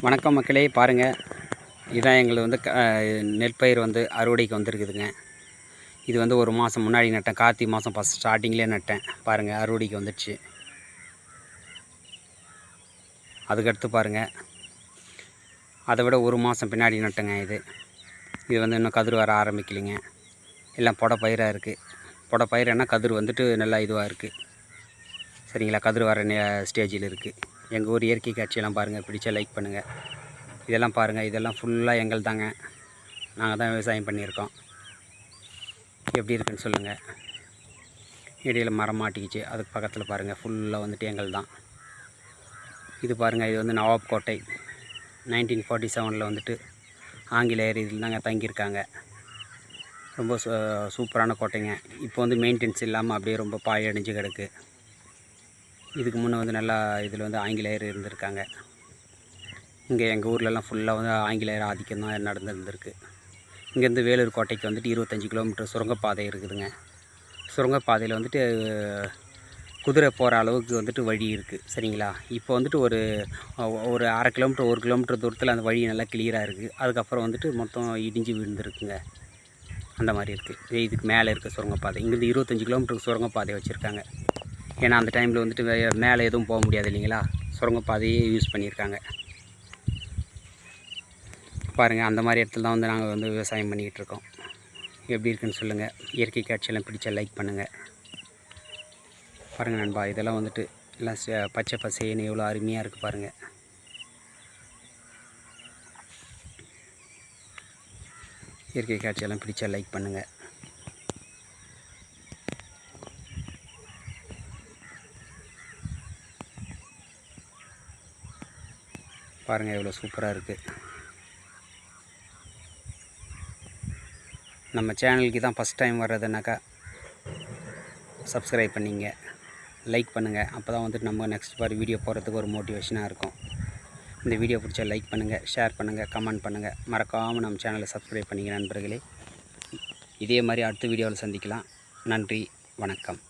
வணக்கம் மக்களே பாருங்கள் இதான் எங்களுக்கு வந்து க- நெற்பயிர் வந்து அறுவடைக்கு வந்திருக்குதுங்க. இது வந்து ஒரு மாதம் முன்னாடி நட்டேன். கார்த்திகை மாதம் ஃபஸ்ட் ஸ்டார்டிங்லேயே நட்டேன். பாருங்கள் அறுவடைக்கு வந்துடுச்சு. அதுக்கடுத்து பாருங்கள் அதை விட ஒரு மாதம் பின்னாடி நட்டேங்க இது. இது வந்து இன்னும் கதிர் வர ஆரம்பிக்கலைங்க. எல்லாம் புட பயிராக இருக்குது புட பயிர்னா கதிர் வந்துட்டு நல்லா இதுவாக இருக்குது சரிங்களா? கதிர் வர ஸ்டேஜில் இருக்குது எங்கள் ஊர் இயற்கை காட்சியெல்லாம் பாருங்கள். பிடிச்சா லைக் பண்ணுங்கள். இதெல்லாம் பாருங்கள். இதெல்லாம் ஃபுல்லாக எங்கள் தாங்க. நாங்கள் தான் விவசாயம் பண்ணியிருக்கோம். எப்படி இருக்குன்னு சொல்லுங்கள். இடையில் மரம் மாட்டிக்கிச்சு. அதுக்கு பக்கத்தில் பாருங்கள். ஃபுல்லாக வந்துட்டு எங்கள் தான். இது பாருங்கள். இது வந்து நவாப் கோட்டை நைன்டீன் ஃபார்ட்டி செவனில் வந்துட்டு ஆங்கிலேயர் இதில் தாங்க தங்கியிருக்காங்க. ரொம்ப சூப்பரான கோட்டைங்க. இப்போ வந்து மெயின்டெனன்ஸ் இல்லாமல் அப்படியே ரொம்ப பாயடைஞ்சு கிடக்கு. இதுக்கு முன்னே வந்து நல்லா இதில் வந்து ஆங்கிலேயர் இருந்திருக்காங்க. இங்கே எங்கள் ஊர்லலாம் ஃபுல்லாக வந்து ஆங்கிலேயர் ஆதிக்கம் தான் நடந்துருந்துருக்கு. இங்கேருந்து வேலூர் கோட்டைக்கு வந்துட்டு இருபத்தஞ்சி கிலோமீட்டர் சுரங்கப்பாதை இருக்குதுங்க. சுரங்கப்பாதையில் வந்துட்டு குதிரை போகிற அளவுக்கு வந்துட்டு வழி இருக்குது சரிங்களா? இப்போ வந்துட்டு ஒரு ஒரு அரை கிலோமீட்டர் ஒரு கிலோமீட்டர் தூரத்தில் அந்த வழி நல்லா கிளியராக இருக்குது அதுக்கப்புறம் வந்துட்டு மொத்தம் இடிஞ்சு விழுந்துருக்குங்க. அந்த மாதிரி இருக்குது இதுக்கு மேலே இருக்க சுரங்கப்பாதை. இங்கேருந்து இருபத்தஞ்சி கிலோமீட்டருக்கு சுரங்கப்பாதை வச்சுருக்காங்க. ஏன்னா அந்த டைமில் வந்துட்டு வே- மேலே எதுவும் போக முடியாது இல்லைங்களா? சுரங்கப்பாதையே யூஸ் பண்ணியிருக்காங்க. பாருங்கள் அந்த மாதிரி இடத்துல தான் வந்து நாங்கள் வந்து விவசாயம் பண்ணிக்கிட்டு இருக்கோம். எப்படி இருக்குன்னு சொல்லுங்கள் இயற்கை காட்சியெல்லாம் பிடிச்சா லைக் பண்ணுங்கள் பாருங்கள் நண்பா இதெல்லாம் வந்துட்டு எல்லாம் பச்சை பசேன்னு எவ்வளோ அருமையாக இருக்குது பாருங்கள் இயற்கை காட்சியெல்லாம் பிடிச்சா லைக் பண்ணுங்கள் பாருங்கள் எவ்வளோ சூப்பராக இருக்குது நம்ம சேனலுக்கு தான் ஃபஸ்ட் டைம் வர்றதுனாக்கா சப்ஸ்கிரைப் பண்ணிங்க லைக் பண்ணுங்கள் அப்போ தான் வந்துட்டு நம்ம நெக்ஸ்ட் பார் வீடியோ போகிறதுக்கு ஒரு மோட்டிவேஷனாக இருக்கும். இந்த வீடியோ பிடிச்சா லைக் பண்ணுங்கள் ஷேர் பண்ணுங்கள் கமெண்ட் பண்ணுங்கள் மறக்காமல் நம்ம சேனலை சப்ஸ்கிரைப் பண்ணிங்க நண்பர்களே. இதே மாதிரி அடுத்த வீடியோவில் சந்திக்கலாம். நன்றி வணக்கம்.